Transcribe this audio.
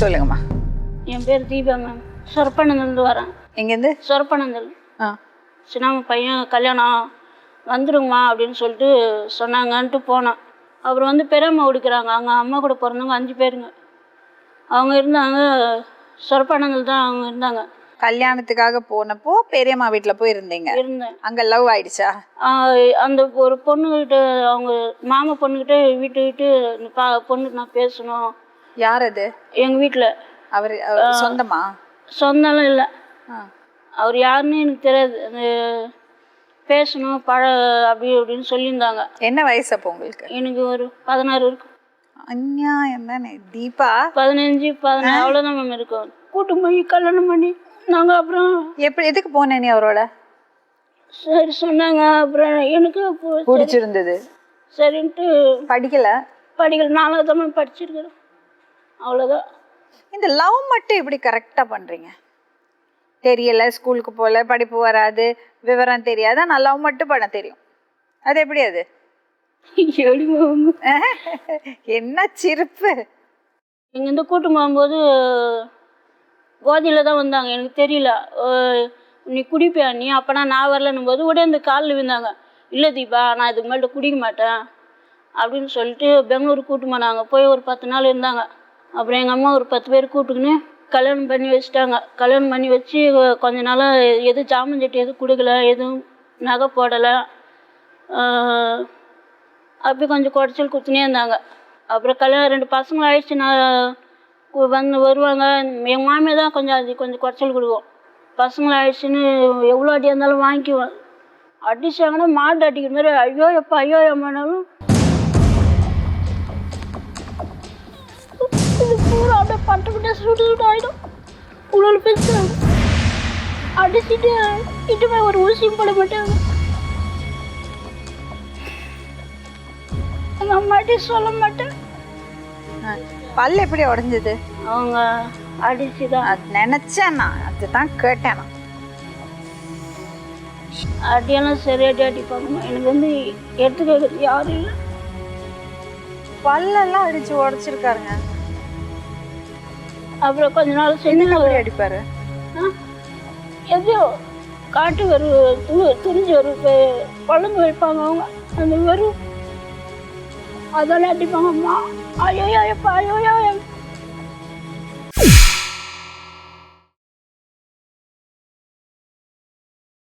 சொல்லுங்கம்மா. என் பேர் தீபா மேம். சொரப்பனந்தல்ந்து வரேன். எங்கேருந்து? சொரப்பனந்தல் ஆ. சின்னாம பையன் கல்யாணம் வந்துருங்கம்மா அப்படின்னு சொல்லிட்டு சொன்னாங்கன்ட்டு போனேன். அப்புறம் வந்து பெரியம்மா கொடுக்குறாங்க அவங்க அம்மா கூட பிறந்தவங்க அஞ்சு பேருங்க. அவங்க இருந்தாங்க. சொரப்பனந்தல் தான் அவங்க இருந்தாங்க. கல்யாணத்துக்காக போனப்போ பெரியம்மா வீட்ல போய் இருந்தீங்க இருந்தேன். அங்க லவ் ஆயிடுச்சா? அந்த ஒரு பொண்ணுகிட்ட அவங்க மாமா பொண்ணுகிட்ட வீட்டு விட்டு பா பொண்ணுக்கு நான் பேசணும். யார் அது எங்கள் வீட்டில் அவர் அவர் சொந்தமா? சொந்தம்லாம் இல்லை. அவர் யாருன்னு எனக்கு தெரியாது. அந்த பேசணும் பழ அப்படி அப்படின்னு சொல்லியிருந்தாங்க. என்ன வயசு அப்போ உங்களுக்கு? எனக்கு ஒரு பதினாறு இருக்கும். அநியாயம் தானே. தீபா? பதினஞ்சு பதினாறு அவ்வளோதான் மேம் இருக்கும். கூட்டு போய் கல்யாணம் பண்ணி நாங்கள் அப்புறம் எப்படி எதுக்கு போன நீ அவரோட? சரி சொன்னாங்க அப்புறம் எனக்கு பிடிச்சிருந்தது. சரின்ட்டு படிக்கல? படிக்கல. நாலாவது தான் படிச்சிருக்கிறேன் அவ்வளோதான் இந்த லவ் மட்டும் எப்படி கரெக்டா பண்றீங்க? தெரியல ஸ்கூலுக்கு போகல படிப்பு வராது விவரம் தெரியாது? ஆனால் லவ் மட்டும் பண்ண தெரியும். அது எப்படி அது? என்ன சிரிப்பு? இங்கேருந்து கூட்டு போகும்போது கோதியில் தான் வந்தாங்க. எனக்கு தெரியல. நீ குடிப்பியா? நீ அப்போனா நான் வரலன்னும் போது உடனே இந்த காலில் விழுந்தாங்க. இல்லை தீபா நான் இதுக்கு மேலே குடிக்க மாட்டேன். அப்படின்னு சொல்லிட்டு பெங்களூர் கூட்டு போனாங்க. போய் ஒரு பத்து நாள் இருந்தாங்க. அப்புறம் எங்கள் அம்மா ஒரு பத்து பேர் கூப்பிட்டுக்கின்னு கல்யாணம் பண்ணி வச்சுட்டாங்க. கல்யாணம் பண்ணி வச்சு கொஞ்ச நாளாக எதுவும் ஜாமன் சட்டி எதுவும் கொடுக்கல எதுவும் நகை போடலை. அப்படி கொஞ்சம் குடைச்சல் குத்துனே இருந்தாங்க. அப்புறம் கல்யாணம் ரெண்டு பசங்களும் ஆயிடுச்சு. நான் வந்து வருவாங்க. எங்கள் மாமியை தான் கொஞ்சம் அது கொஞ்சம் குறைச்சல் கொடுக்கும். பசங்களும் ஆயிடுச்சுன்னு எவ்வளோ அடியாக இருந்தாலும் வாங்கிக்குவேன். அடிச்சாங்கன்னா மாட்டு அடிக்கிற மாதிரி ஐயோ எப்போ ஐயோ எம்மானாலும் இது பூரா அப்படியே பட்டு பட்டு சுட்டு சுட்டு ஆகிடும் உள்ள பேசுகிறாங்க அடிச்சுட்டு இட்டு போய் ஒரு ஊசியும் போட மாட்டாங்க. எங்கள் அம்மாட்டி சொல்ல மாட்டேன். ஆ. பல்லு எப்படி உடைஞ்சது? அவங்க அடிச்சு தான் அது நினைச்சேன் நான் அதுதான் கேட்டேன் நான். அடியெல்லாம் சரியாட்டி அடிப்பாங்க. எனக்கு வந்து எடுத்துக்கிறது யாரும் இல்லை. பல்லெல்லாம் அடிச்சு உடைச்சிருக்காருங்க. அப்புறம் கொஞ்ச நாள் என்ன அப்படி அடிப்பாரு? எப்படியோ காட்டு வரு து துணிஞ்சு வரு குழம்பு வைப்பாங்க அவங்க. அந்த வரும் அதெல்லாம் அடிப்பாங்க. அம்மா ஐயோ எப்பா ஐயோ.